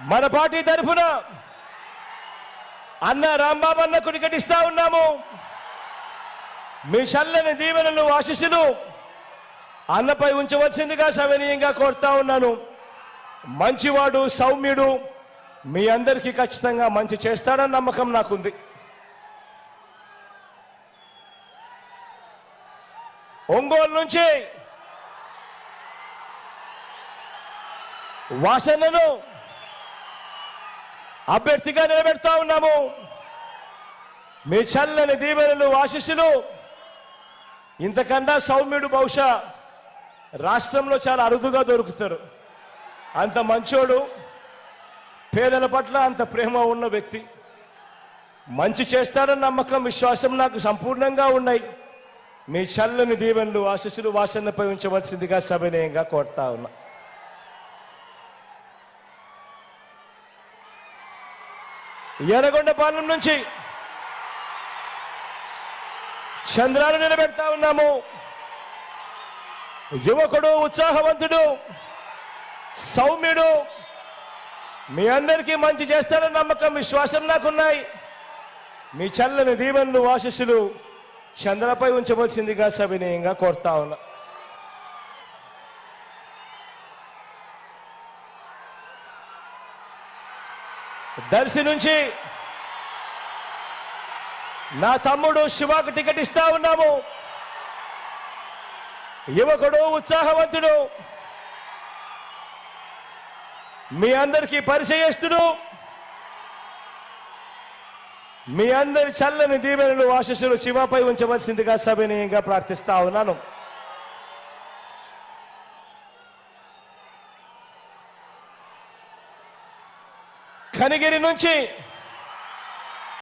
మన పార్టీ తరఫున అన్న రాంబాబు అన్న టికెట్ ఉన్నాము. మీ చల్లని దీవెనలు ఆశీస్సులు అన్నపై ఉంచవలసిందిగా సవినీయంగా కోరుతా ఉన్నాను. మంచివాడు సౌమ్యుడు మీ అందరికీ ఖచ్చితంగా మంచి చేస్తాడన్న నమ్మకం నాకుంది. ఒంగోలు నుంచి వాసనను అభ్యర్థిగా నిలబెడతా ఉన్నాము. మీ చల్లని దీవెనలు ఆశీస్సులు. ఇంతకన్నా సౌమ్యుడు బహుశా రాష్ట్రంలో చాలా అరుదుగా దొరుకుతారు. అంత మంచోడు పేదల పట్ల అంత ప్రేమ ఉన్న వ్యక్తి. మంచి చేస్తారన్న నమ్మకం విశ్వాసం నాకు సంపూర్ణంగా ఉన్నాయి. మీ చల్లని దీవెనలు ఆశీస్సులు వాసనపై ఉంచవలసిందిగా సవినయంగా కోరుతా ఉన్నా. ఎర్రగొండపాలెం నుంచి చంద్రాలు నిలబెడతా ఉన్నాము. యువకుడు ఉత్సాహవంతుడు సౌమ్యుడు మీ అందరికీ మంచి చేస్తారన్న నమ్మకం విశ్వాసం నాకున్నాయి. మీ చల్లని దీవెనలు ఆశీస్సులు చంద్రపై ఉంచవలసిందిగా సవినయంగా కోరుతా ఉన్నా. దర్శి నుంచి నా తమ్ముడు శివాకు టికెట్ ఇస్తా ఉన్నాము. యువకుడు ఉత్సాహవంతుడు మీ అందరికీ పరిచయస్తుడు మీ అందరి చల్లని దీవెనలు ఆశస్సులు శివపై ఉంచవలసిందిగా సవినయంగా ప్రార్థిస్తా ఉన్నాను. కనిగిరి నుంచి